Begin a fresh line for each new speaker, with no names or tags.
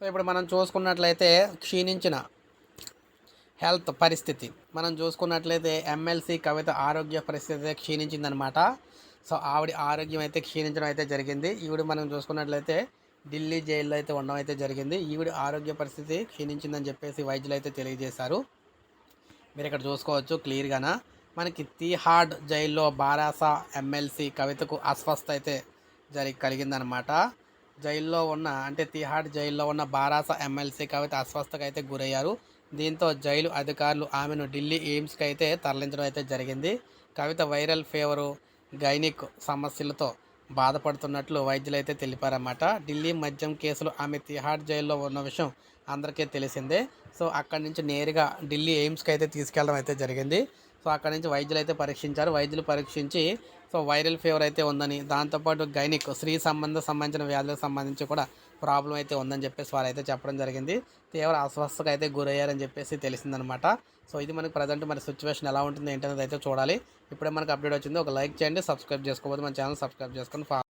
So ఇప్పుడు మనం చూసుకున్నట్లయితే క్షీణించిన హెల్త్ పరిస్థితి. మనం చూసుకున్నట్లయితే ఎమ్మెల్సీ కవిత ఆరోగ్య పరిస్థితి అయితే క్షీణించిందనమాట. సో ఆవిడ ఆరోగ్యం అయితే క్షీణించడం అయితే జరిగింది. ఈవిడ మనం చూసుకున్నట్లయితే ఢిల్లీ జైల్లో అయితే ఉండడం అయితే జరిగింది. ఈవిడ ఆరోగ్య పరిస్థితి క్షీణించిందని చెప్పేసి వైద్యులు అయితే తెలియజేశారు. మీరు ఇక్కడ చూసుకోవచ్చు క్లియర్గాన. మనకి తీహాడ్ జైల్లో బారాసా ఎమ్మెల్సీ కవితకు అస్వస్థ అయితే జరిగి కలిగిందనమాట. జైల్లో ఉన్న అంటే తిహాడ్ జైల్లో ఉన్న బారాస ఎమ్మెల్సీ కవిత అస్వస్థకు అయితే గురయ్యారు. దీంతో జైలు అధికారులు ఆమెను ఢిల్లీ ఎయిమ్స్కి అయితే తరలించడం అయితే జరిగింది. కవిత వైరల్ ఫీవరు గైనిక్ సమస్యలతో బాధపడుతున్నట్లు వైద్యులు అయితే తెలిపారన్నమాట. ఢిల్లీ మద్యం కేసులో ఆమె తిహాడ్ జైల్లో ఉన్న విషయం అందరికీ తెలిసిందే. సో అక్కడి నుంచి నేరుగా ఢిల్లీ ఎయిమ్స్కి అయితే తీసుకెళ్ళడం అయితే జరిగింది. సో అక్కడ నుంచి వైద్యులు అయితే పరీక్షించారు. వైద్యులు పరీక్షించి సో వైరల్ ఫీవర్ అయితే ఉందని దాంతోపాటు గైనిక్ స్త్రీ సంబంధ సంబంధించిన వ్యాధులకు సంబంధించి కూడా ప్రాబ్లం అయితే ఉందని చెప్పేసి వారు అయితే చెప్పడం జరిగింది. తీవ్ర అస్వస్థత అయితే గురయ్యారని చెప్పేసి తెలిసిందనమాట. సో ఇది మనకి ప్రజెంట్ మన సిచ్యువేషన్ ఎలా ఉంటుంది ఏంటనేది అయితే చూడాలి. ఇప్పుడే మనకు అప్డేట్ వచ్చింది. ఒక లైక్ చేయండి సబ్స్క్రైబ్ చేసుకోకపోతే మన ఛానల్ సబ్స్క్రైబ్ చేసుకొని